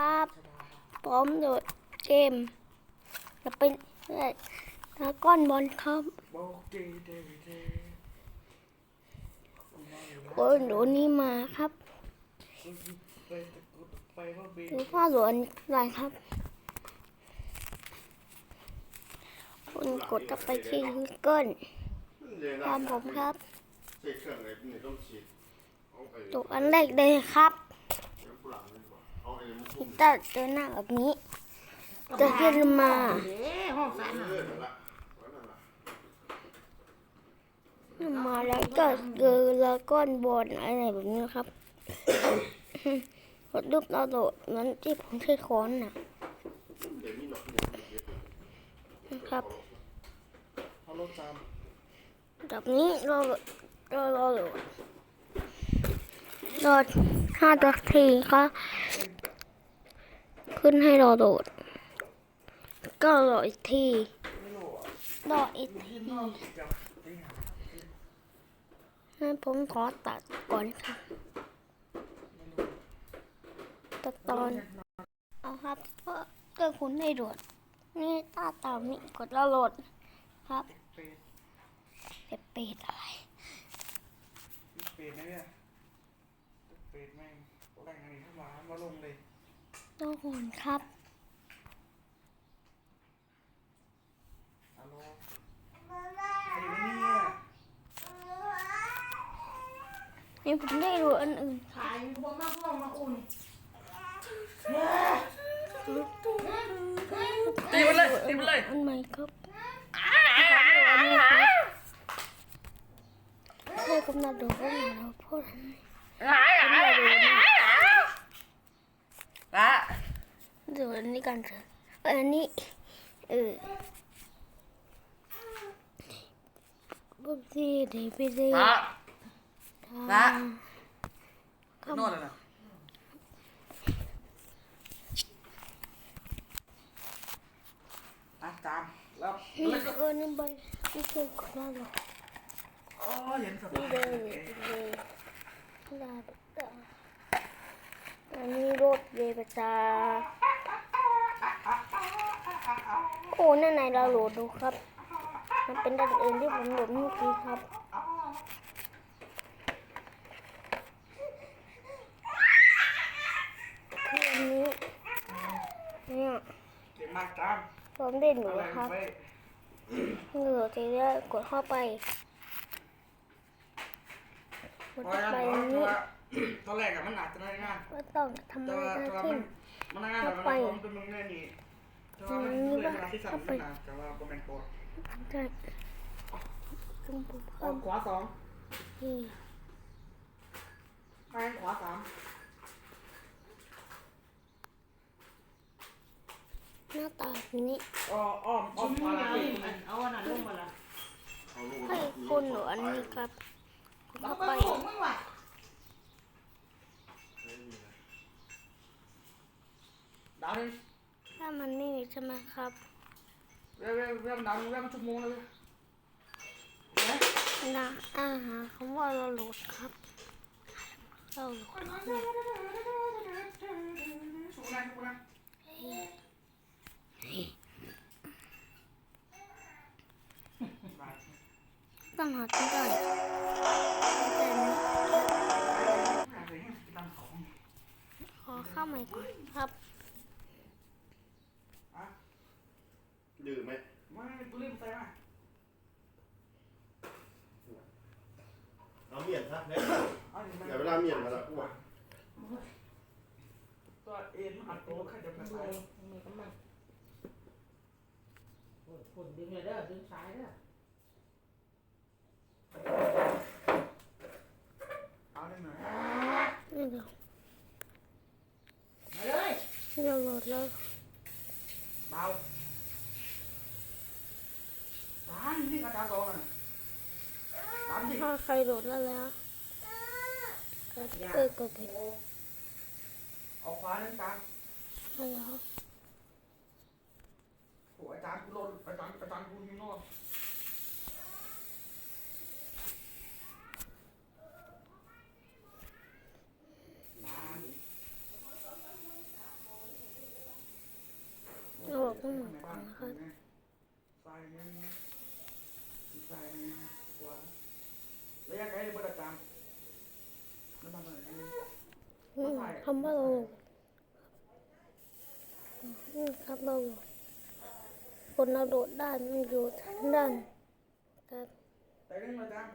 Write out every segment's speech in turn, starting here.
ครับพร้อมโดดเกมจะเป็นดราก้อนบอลครับบอกเดเดเดโอ้ยหนูนี่มาครับไปตะกุดไปว่าเบดูพ่อหลวนอะไรครับคุณกดจะไปที่ Google ตามผมครับใช้เครื่องอะไรนี่ต้องฉีดเอาไอ้ตัวอันแรกเลยครับ พิพุ่ตอร์เจอหน้าแบบนี้จะขึ้นมาห้องสารเออนั่นละไว้นั่นละขึ้นมาแล้วก็เจอแล้วก้อนบอลอะไรแบบนี้ครับกดรูปดาโหลดนั้นที่ผมใช้ค้อนน่ะนะครับแบบนี้เราเราเราโหลดห้านาทีครับ ขึ้นให้เราโหลดก็รออีกทีรออีกทีให้ผมขอตัดก่อนครับตัดตอน เอาครับเพื่อเพื่อคุณได้โหลดนี่ตาตามนี่กดแล้วโหลดครับเป็ดเป็ดอะไรเป็ดนะเนี่ยเป็ดแม่งแต่งอันนี้เข้ามามาลงเลย ต้องหุ่นครับฮัลโหลไอ้เนี่ยนี่ผมได้โหลดอันอื่นขายบ่มาพ่อมาอุ่นตีมันเลยตีมันเลยอันใหม่ครับให้ผมนัดดูว่าเราพูดอะไร ละดูอันนี้กันเถอะอันนี้เออปุ๊บซีเดบิซีละละทำนวดเลยนะอะจามแล้วนี่แล้วก็เออนี่ใบนี่เคยกดได้หรอโอ้เย็นสบานี่ยเลยเลยลาบตา อันนี้รถเวปตาโอ้นั่นไหนเราโหลดดูครับ มันเป็นด้านอื่นที่ผมโหลดเมื่อกี้ครับ คืออันนี้ เนี่ยเก่งมากจามผมได้หนูครับไปโหลดทีแรกกดเข้าไปกดเข้าไปอันนี้ ตอนแรกอะมันอาจจะได้งานว่าต้องทำแต่อะไรว่ากันแต่ว่าขึ้มันน มันได้งานแต่ว่ามันเป็นมึงแน่นี่แต่ว่ามันเรื่องเวลาที่สั่งมันนะแต่ว่าก็แมนตัวใช่ซึ่งผมอเพิ่อมกขวาสองที่แข้งขวาสามหน้าตาแบบนี้อ้ออ้อมอ้อชิ้มนขวานี้หลังเอาอันเอาอันนั้นลงมาละเอาลูกให้คุณหนูอันนี้ครับกดเอาเข้าไปไปส่งมึงว่ะ ดาวนึงถ้ามันไม่มีใช่ไหมครับเรียกเรียกเรียกดาวนึงเรียกมันชั่วโมงเลยนะอาหารคำว่าเราโหลดครับเราโหลดชั่วโมงนั้นชั่วโมงนั้นต้องหาที่ได้แต่นี้ขอเข้าใหม่ก่อนครับ ดื้อไหมไม่กูรีบไปมาเอาเมียนซะเนี่ยเอาดิเดี๋ยวเวลาเมียนมาแล้วกูว่าตัวเอ็นอัดตัวใครจะไปดูใส่มีกำลังโอ้ยฝนดึงเลยเด้อดึงสายเด้อเอาได้หน่อยนี่เดี๋ยวมาเลยเราโหลดแล้ว เบาตามนี่กระดาษสองอันตามดิ ถ้าใครโหลดแล้วแล้วก็เออกดผิดเอาขวาเล่นกลางแล้วโอ้อาจารย์กูโดนอาจารย์อาจารย์กูยิงนอกตามก่อนนะครับ ใส่หนึ่งใส่หนึ่งขวาระยะไกลเลยบ่ได้ตามน้ำมันอะไรนี่ อืมคำว่าโลกอืมครับเราคนเราโดดได้มันอยู่ทางด้านครับแต่เรื่องมาตาม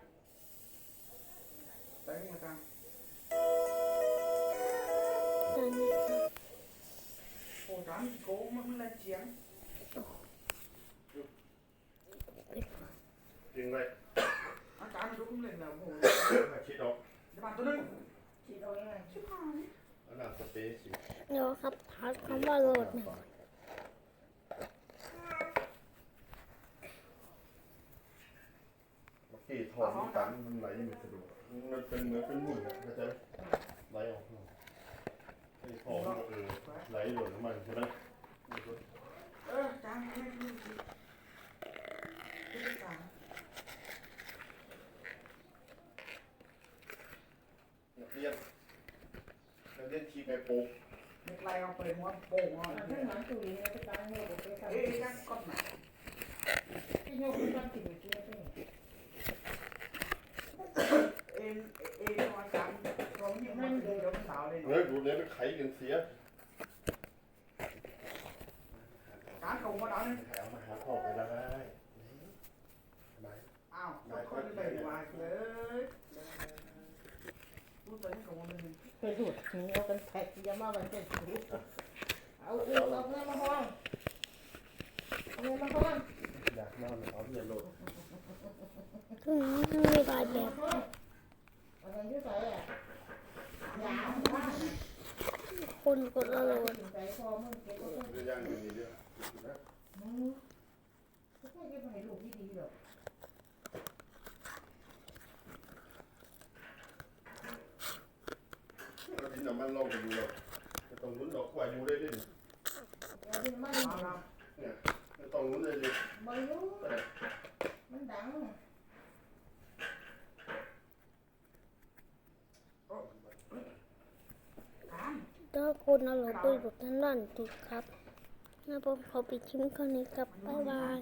แต่เรื่องมาตามด้านนี้ครับโอ้ตามโกงมันมันแรงเฉียงจริงเลยอาการมันก็เพิ่งเล่นแล้วโอ้โหคิดออกจะมาตัวนึงฉีดเอายังไงชิบหาย อันนั้นสเปรย์สิเดี๋ยวครับหาคำว่าโหลดหนึ่งเมื่อกี้ถอดมันกันมันไหลไม่สะดวกมันเป็นเหมือนเป็นหมุนอะเข้าใจไหมไหลออกไอ้ถอดมันก็เออไหลหล่นน้ำมันใช่ไหมเออจางไม่รู้สิไม่ได้จาง นักเรียน นักเรียนทีไปโป๊กเด็กไล่เอาไปม้วนโป่งเอาเอาเอ้ทั้งหลังตู้นี้ไปตั้งโยกไปตั้งยยังก้อนหนาที่โยกไปตั้งติดอยู่ที่นี่เอ็นเอ็นมาจางเรายิ่งมันเดี๋ยวมันสาวเลยเนื้อดูเนื้อมันไขกันเสียการเขามาดันแถวมาหาพ่อไปได้ทำไมอ้าวค่อยๆเลยมาเลยรู้ตัวนี้เขามันเป็น ไปดูดถึงเอากันแท็กยามากันเจ็ดสูเอาเอาเอาเงินมาห้องเอาเงินมาห้องอยากนอนเขาเรือนโหลดอืมมีบาดแบบ เอาเงินที่ใส่อะยาบ้า คนกดละโหลด ใส่คอมึงเก็บ เอ ไว้ อเรื่องย่างอย่างนี้เรื่องนะ มึงไม่ใช่เก็บให้ลูกที่ดีหรอก แล้วดินน้ำ มันลองไปดูหรอกไม่ต้องลุ้นดอกกว่าอยู่ได้ดิเอาดินมันมาแล้วเนี่ยไม่ต้องลุ้นเลยดิไม่รู้มันดังถ้าคนเอาโหลดไปอยู่ทางด้นจุดครับนะผมขอปิดคลิปแค่นี้ครับบ๊ายบาย